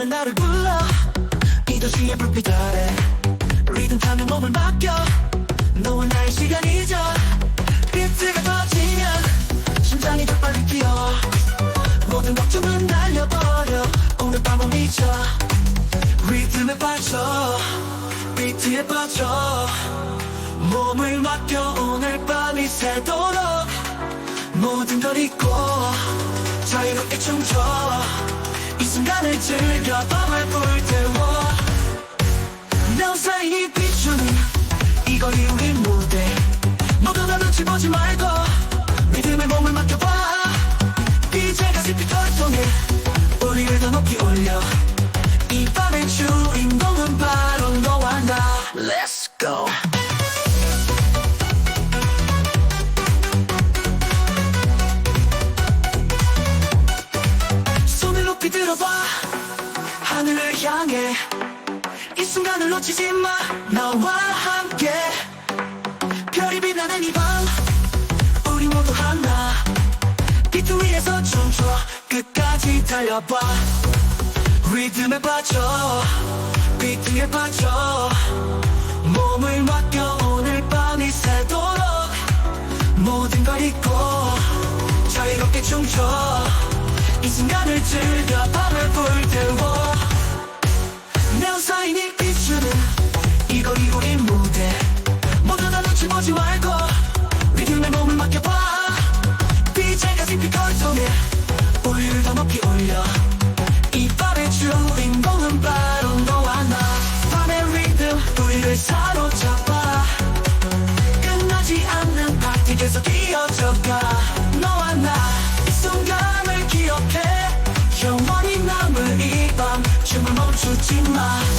없는 나를 불러. 이도시의 불빛 아래 리듬 타면 몸을 맡겨. 너와 나의 시간이죠. 비트가 터지면 심장이 더 빨리 뛰어 모든 걱정은 날려버려. 오늘 밤은 미쳐. 리듬에 빠져. 비트에 빠져. 몸을 맡겨. 오늘 밤이 새도록 모든 걸 잊고 자유롭게 춤춰. 이 순간을 즐겨 밤을 불태워 내 사인이 비추는 이 거리 우리 무대 모두 다 눈치 보지 말고 리듬에 몸을 맡겨봐. DJ가 스피커를 통해 우리를 더 높이 올려. 이 밤의 주인공은 바로 너와 나. Let's go 들어봐. 하늘을 향해. 이 순간을 놓치지 마. 나와 함께. 별이 빛나는 이 밤. 우리 모두 하나. 비트 위에서 춤춰. 끝까지 달려봐. 리듬에 빠져. 비트에 빠져. 몸을 맡겨 오늘 밤이 새도록 모든 걸 잊고 자유롭게 춤춰. 이 순간을 즐겨 밤을 불태워. 내 사인이 비추는 이 거리 우리 무대. 모두 다 눈치 보지 말고 리듬에 몸을 맡겨봐. DJ가 스피커를 통해 우리를 더 높이 올려. 이 밤의 주인공은 바로 너와 나. 밤의 리듬 우리를 사로잡아. 끝나지 않는 파티 계속 이어져가 почуттіма.